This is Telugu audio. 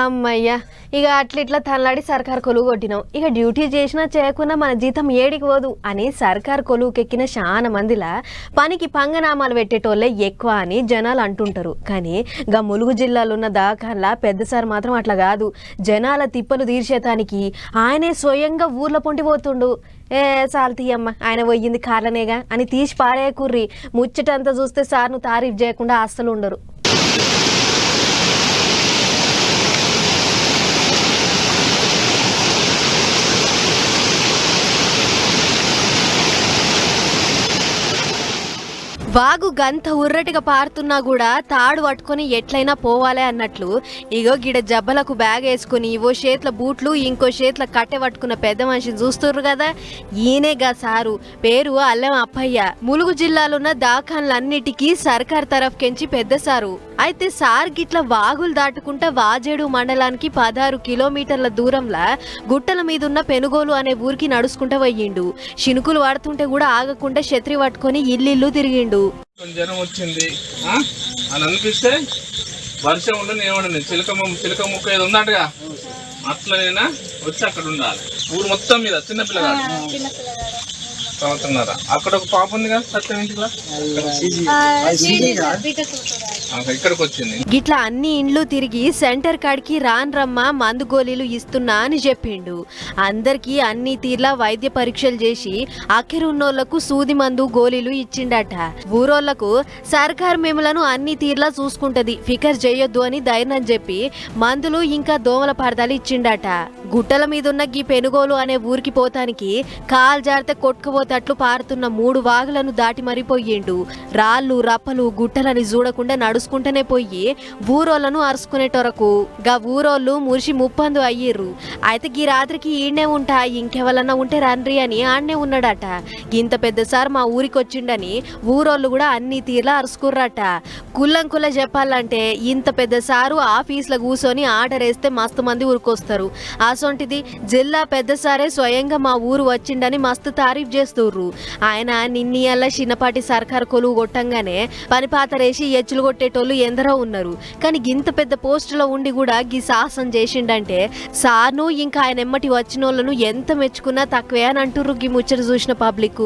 అమ్మయ్యా ఇక అట్లా ఇట్లా తనలాడి సర్కార్ కొలువు కొట్టినాం ఇక డ్యూటీ చేసినా చేయకున్నా మన జీతం ఏడికి పోదు అని సర్కార్ కొలువుకెక్కిన చాలా మందిలా పనికి పంగనామాలు పెట్టేటోళ్ళే ఎక్కువ అని జనాలు అంటుంటారు. కానీ గా ములుగు జిల్లాలో ఉన్న దాఖల్లా పెద్ద సార్ మాత్రం అట్లా కాదు. జనాల తిప్పలు తీర్చేతానికి ఆయనే స్వయంగా ఊర్లో పొంటిపోతుండు ఏ సాల్తీ అమ్మ ఆయన పోయింది కార్లనేగా అని తీసి పారేయకుర్రి. ముచ్చటంతా చూస్తే సార్ను తారీఫ్ చేయకుండా అస్సలు ఉండరు. వాగు గంత ఉర్రటిగా పారుతున్నా కూడా తాడు పట్టుకొని ఎట్లయినా పోవాలే అన్నట్లు ఇగో గిడ జబ్బలకు బ్యాగ్ వేసుకుని ఓ చేతుల బూట్లు ఇంకో చేతుల కట్టె పట్టుకున్న పెద్ద మనిషిని చూస్తుర్రు కదా? ఈయనేగా సారు. పేరు అల్లం అప్పయ్య. ములుగు జిల్లాలోన్న దాఖాన్లన్నిటికీ సర్కార్ తరఫుకెంచి పెద్ద సారు. అయితే సార్ గిట్ల వాగులు దాటుకుంటా వాజేడు మండలానికి పదహారు కిలోమీటర్ల దూరంలో గుట్టల మీదున్న పెనుగోలు అనే ఊరికి నడుచుకుంటా పోయిండు. శినుకులు పడుతుంటే కూడా ఆగకుండా శత్రి పట్టుకొని ఇల్లిల్లు తిరిగిండు. కొంచెం జ్వరం వచ్చింది. ఆ? అని అనిపిస్తే వర్షం ఉండని ఏమండి చిలక ము- చిలక ముక్క ఏది ఉందంటగా. అట్లనైనా వచ్చి అక్కడ ఉండాలి. ఊరు మొత్తం మీద చిన్న పిల్లగాడు. చదువుతున్నారా అక్కడ ఒక పాప ఉంది కదా సత్యం ఇంటిలో ఇక్కడికి వచ్చింది గిట్లా అన్ని ఇండ్లు తిరిగి సెంటర్ కాడికి రాన్ రమ్మ మందు గోళీలు ఇస్తున్నా అని చెప్పిండు. అందరికీ అన్ని తీర్లా వైద్య పరీక్షలు చేసి అఖిరున్నోళ్ళకు సూది మందు గోళీలు ఇచ్చిండట. ఊరోళ్ళకు సర్కార్ మిమ్మలను అన్ని తీర్లా చూసుకుంటది ఫికర్ చేయొద్దు అని ధైర్యం చెప్పి మందులు ఇంకా దోమల పరదాలు ఇచ్చిండట. గుట్టల మీదున్న గీ పెనుగోలు అనే ఊరికి పోతానికి కాల్ జారితే కొట్టుకుపోతట్లు పారుతున్న మూడు వాగులను దాటి మరిపోయిండు. రాళ్ళు రప్పలు గుట్టలని చూడకుండా నడుచుకుంటూనే పోయి ఊరోళ్ళను అరుచుకునేటొరకు గా ఊరోళ్ళు మురిసి ముప్పందు అయ్యిర్రు. అయితే గీ రాత్రికి ఈడనే ఉంటా ఇంకెవరన్నా ఉంటే రండ్రి అని ఆడనే ఉన్నాడట. ఇంత పెద్ద సార్ మా ఊరికి వచ్చిండని ఊరోళ్ళు కూడా అన్ని తీర్లా అరుచుకుర్రట కుల్లం కుల్ల చెప్పాలంటే ఇంత పెద్ద సారు ఆఫీస్లో కూర్చొని ఆర్డర్ వేస్తే మస్తు మంది ఊరికొస్తారు. అసొంటిది జిల్లా పెద్ద సారే స్వయంగా మా ఊరు వచ్చిండని మస్తు తారీఫ్ చేస్తుర్రు. ఆయన నిన్నీయల్ల చిన్నపాటి సర్కారు కొలువు కొట్టంగానే పని పాతరేసి ఎచ్చులు చేసేటోళ్ళు ఎందరో ఉన్నారు. కానీ ఇంత పెద్ద పోస్టులో ఉండి కూడా గీ సాహసం చేసిండంటే సార్ను ఇంకా ఆయన ఎమ్మటి వచ్చిన వాళ్ళను ఎంత మెచ్చుకున్నా తక్కువే అని అంటుర్రు గీ ముచ్చట చూసిన పబ్లిక్